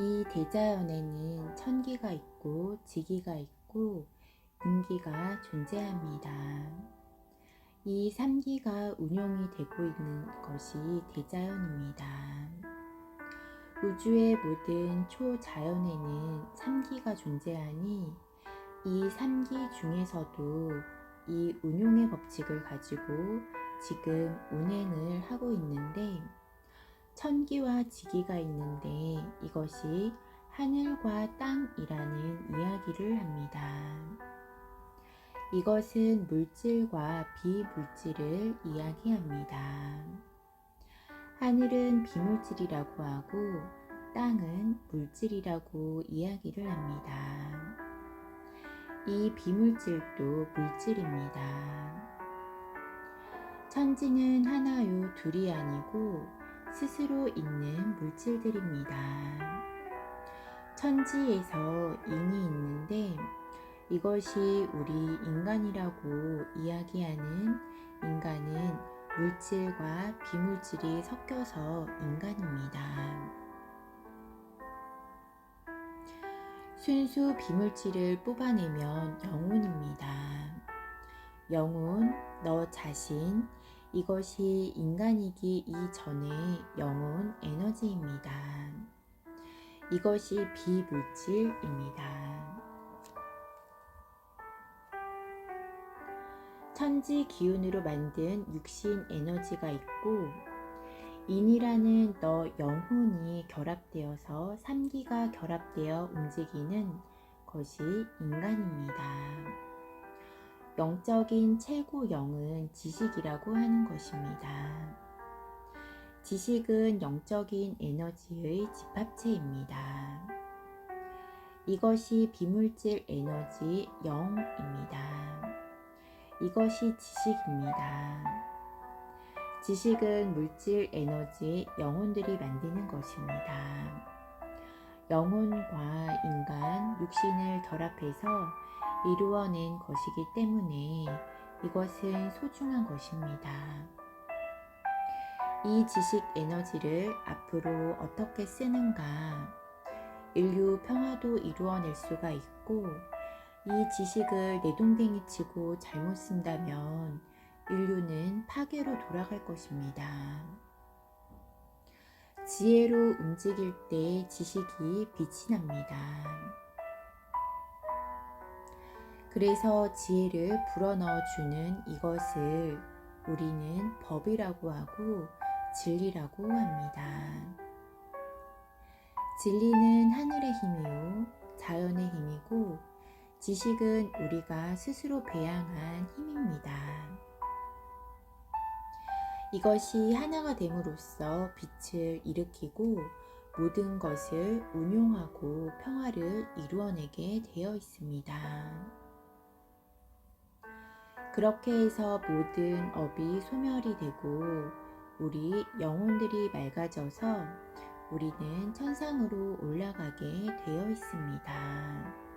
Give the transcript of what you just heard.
이 대자연에는 천기가 있고 지기가 있고 인기가 존재합니다. 이 삼기가 운용이 되고 있는 것이 대자연입니다. 우주의 모든 초자연에는 삼기가 존재하니 이 삼기 중에서도 이 운용의 법칙을 가지고 지금 운행을 하고 있는데 천기와 지기가 있는데 이것이 하늘과 땅이라는 이야기를 합니다. 이것은 물질과 비물질을 이야기합니다. 하늘은 비물질이라고 하고 땅은 물질이라고 이야기를 합니다. 이 비물질도 물질입니다. 천지는 하나요 둘이 아니고 스스로 있는 물질들입니다. 천지에서 인이 있는데 이것이 우리 인간이라고 이야기하는 인간은 물질과 비물질이 섞여서 인간입니다. 순수 비물질을 뽑아내면 영혼입니다. 영혼, 너 자신, 이것이 인간이기 이전의 영혼 에너지입니다. 이것이 비물질입니다. 천지 기운으로 만든 육신 에너지가 있고 인이라는 너 영혼이 결합되어서 삼기가 결합되어 움직이는 것이 인간입니다. 영적인 최고 영은 지식이라고 하는 것입니다. 지식은 영적인 에너지의 집합체입니다. 이것이 비물질 에너지 영입니다. 이것이 지식입니다. 지식은 물질 에너지 영혼들이 만드는 것입니다. 영혼과 인간, 육신을 결합해서 이루어낸 것이기 때문에 이것은 소중한 것입니다. 이 지식 에너지를 앞으로 어떻게 쓰는가, 인류 평화도 이루어낼 수가 있고, 이 지식을 내동댕이 치고 잘못 쓴다면 인류는 파괴로 돌아갈 것입니다. 지혜로 움직일 때 지식이 빛이 납니다. 그래서 지혜를 불어넣어 주는 이것을 우리는 법이라고 하고 진리라고 합니다. 진리는 하늘의 힘이요, 자연의 힘이고, 지식은 우리가 스스로 배양한 힘입니다. 이것이 하나가 됨으로써 빛을 일으키고 모든 것을 운용하고 평화를 이루어내게 되어 있습니다. 그렇게 해서 모든 업이 소멸이 되고 우리 영혼들이 맑아져서 우리는 천상으로 올라가게 되어 있습니다.